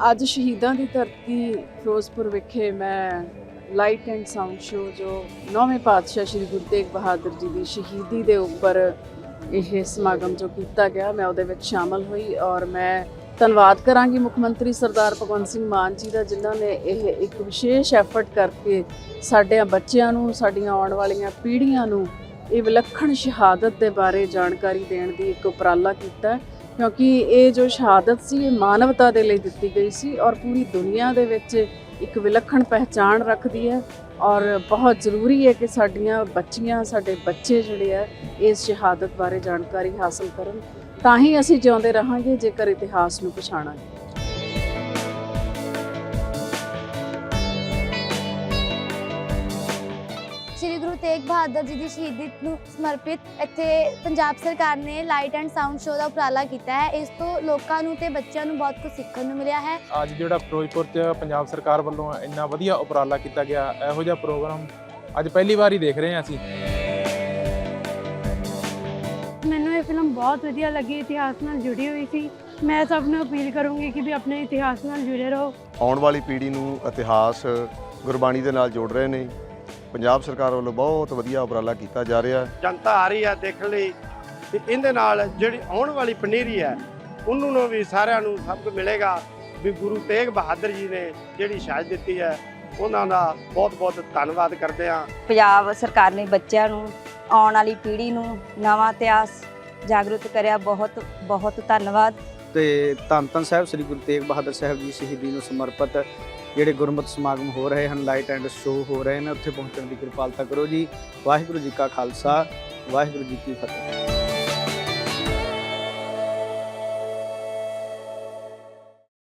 ਅੱਜ ਸ਼ਹੀਦਾਂ ਦੀ ਧਰਤੀ ਫਿਰੋਜ਼ਪੁਰ ਵਿਖੇ ਮੈਂ ਲਾਈਟ ਐਂਡ ਸਾਊਂਡ ਸ਼ੋ ਜੋ ਨੌਵੇਂ ਪਾਤਸ਼ਾਹ ਸ੍ਰੀ ਗੁਰੂ ਤੇਗ ਬਹਾਦਰ ਜੀ ਦੀ ਸ਼ਹੀਦੀ ਦੇ ਉੱਪਰ ਇਹ ਸਮਾਗਮ ਜੋ ਕੀਤਾ ਗਿਆ, ਮੈਂ ਉਹਦੇ ਵਿੱਚ ਸ਼ਾਮਲ ਹੋਈ ਔਰ ਮੈਂ ਧੰਨਵਾਦ ਕਰਾਂਗੀ ਮੁੱਖ ਮੰਤਰੀ ਸਰਦਾਰ ਭਗਵੰਤ ਸਿੰਘ ਮਾਨ ਜੀ ਦਾ, ਜਿਨ੍ਹਾਂ ਨੇ ਇਹ ਇੱਕ ਵਿਸ਼ੇਸ਼ ਐਫਰਟ ਕਰਕੇ ਸਾਡੇ ਬੱਚਿਆਂ ਨੂੰ, ਸਾਡੀਆਂ ਆਉਣ ਵਾਲੀਆਂ ਪੀੜ੍ਹੀਆਂ ਨੂੰ ਇਹ ਵਿਲੱਖਣ ਸ਼ਹਾਦਤ ਦੇ ਬਾਰੇ ਜਾਣਕਾਰੀ ਦੇਣ ਦੀ ਇੱਕ ਉਪਰਾਲਾ ਕੀਤਾ ਹੈ। ਕਿਉਂਕਿ ਇਹ ਜੋ ਸ਼ਹਾਦਤ ਸੀ, ਇਹ ਮਾਨਵਤਾ ਦੇ ਲਈ ਦਿੱਤੀ ਗਈ ਸੀ ਔਰ ਪੂਰੀ ਦੁਨੀਆ ਦੇ ਵਿੱਚ ਇੱਕ ਵਿਲੱਖਣ ਪਹਿਚਾਣ ਰੱਖਦੀ ਹੈ ਔਰ ਬਹੁਤ ਜ਼ਰੂਰੀ ਹੈ ਕਿ ਸਾਡੀਆਂ ਬੱਚੀਆਂ, ਸਾਡੇ ਬੱਚੇ ਜਿਹੜੇ ਆ, ਇਸ ਸ਼ਹਾਦਤ ਬਾਰੇ ਜਾਣਕਾਰੀ ਹਾਸਲ ਕਰਨ। ਤਾਂ ਹੀ ਅਸੀਂ ਜਿਉਂਦੇ ਰਹਾਂਗੇ ਜੇਕਰ ਇਤਿਹਾਸ ਨੂੰ ਪਛਾਣਾਂਗੇ। ਤੇਗ ਬਹਾਦਰ ਜੀ ਦੀ ਸ਼ਹੀਦੀ ਨੂੰ ਸਮਰਪਿਤ ਇੱਥੇ ਪੰਜਾਬ ਸਰਕਾਰ ਨੇ ਲਾਈਟ ਐਂਡ ਸਾਊਂਡ ਸ਼ੋਅ ਦਾ ਉਪਰਾਲਾ ਕੀਤਾ ਹੈ। ਇਸ ਤੋਂ ਲੋਕਾਂ ਨੂੰ ਤੇ ਬੱਚਿਆਂ ਨੂੰ ਬਹੁਤ ਕੁਝ ਸਿੱਖਣ ਨੂੰ ਮਿਲਿਆ ਹੈ। ਅੱਜ ਜਿਹੜਾ ਫਿਰੋਜ਼ਪੁਰ 'ਚ ਪੰਜਾਬ ਸਰਕਾਰ ਵੱਲੋਂ ਇੰਨਾ ਵਧੀਆ ਉਪਰਾਲਾ ਕੀਤਾ ਗਿਆ ਇਹੋ ਜਿਹਾ ਪ੍ਰੋਗਰਾਮ ਅੱਜ ਪਹਿਲੀ ਵਾਰ ਹੀ ਦੇਖ ਰਹੇ ਹਾਂ ਅਸੀਂ। ਮੈਨੂੰ ਇਹ ਫਿਲਮ ਬਹੁਤ ਵਧੀਆ ਲੱਗੀ ਇਤਿਹਾਸ ਨਾਲ ਜੁੜੀ ਹੋਈ ਸੀ। ਮੈਂ ਸਭ ਨੂੰ ਅਪੀਲ ਕਰੂੰਗੀ ਕਿ ਵੀ ਆਪਣੇ ਇਤਿਹਾਸ ਨਾਲ ਜੁੜੇ ਰਹੋ। ਆਉਣ ਵਾਲੀ ਪੀੜ੍ਹੀ ਨੂੰ ਇਤਿਹਾਸ ਗੁਰਬਾਣੀ ਦੇ ਨਾਲ ਜੋੜ ਰਹੇ ਨੇ। ਪੰਜਾਬ ਸਰਕਾਰ ਵੱਲੋਂ ਬਹੁਤ ਵਧੀਆ ਉਪਰਾਲਾ ਕੀਤਾ ਜਾ ਰਿਹਾ ਹੈ। ਜਨਤਾ ਆ ਰਹੀ ਹੈ ਦੇਖਣ ਲਈ ਤੇ ਇਹਦੇ ਨਾਲ ਜਿਹੜੀ ਆਉਣ ਵਾਲੀ ਪਨੀਰੀ ਹੈ ਉਹਨੂੰ ਨੂੰ ਵੀ ਸਾਰਿਆਂ ਨੂੰ ਸਭ ਕੁ ਮਿਲੇਗਾ ਵੀ ਗੁਰੂ ਤੇਗ ਬਹਾਦਰ ਜੀ ਨੇ ਜਿਹੜੀ ਸ਼ਹਾਦਤ ਦਿੱਤੀ ਹੈ ਉਹਨਾਂ ਦਾ ਬਹੁਤ ਬਹੁਤ ਧੰਨਵਾਦ ਕਰਦੇ ਹਾਂ। ਪੰਜਾਬ ਸਰਕਾਰ ਨੇ ਬੱਚਿਆਂ ਨੂੰ ਆਉਣ ਵਾਲੀ ਪੀੜ੍ਹੀ ਨੂੰ ਨਵਾਂ ਇਤਿਹਾਸ ਜਾਗਰੂਕ ਕਰਿਆ ਬਹੁਤ ਬਹੁਤ ਧੰਨਵਾਦ। ਤੇ ਧੰਨ ਧੰਨ ਸਾਹਿਬ ਸ੍ਰੀ ਗੁਰੂ ਤੇਗ ਬਹਾਦਰ ਸਾਹਿਬ ਜੀ ਸ਼ਹੀਦੀ ਨੂੰ ਸਮਰਪਿਤ ਜਿਹੜੇ ਗੁਰਮਤਿ ਸਮਾਗਮ ਹੋ ਰਹੇ ਹਨ ਲਾਈਟ ਐਂਡ ਸ਼ੋ ਹੋ ਰਹੇ ਨੇ, ਉੱਥੇ ਪਹੁੰਚਣ ਦੀ ਕਿਰਪਾਲਤਾ ਕਰੋ ਜੀ। ਵਾਹਿਗੁਰੂ ਜੀ ਕਾ ਖਾਲਸਾ, ਵਾਹਿਗੁਰੂ ਜੀ ਕੀ ਫਤਿਹ।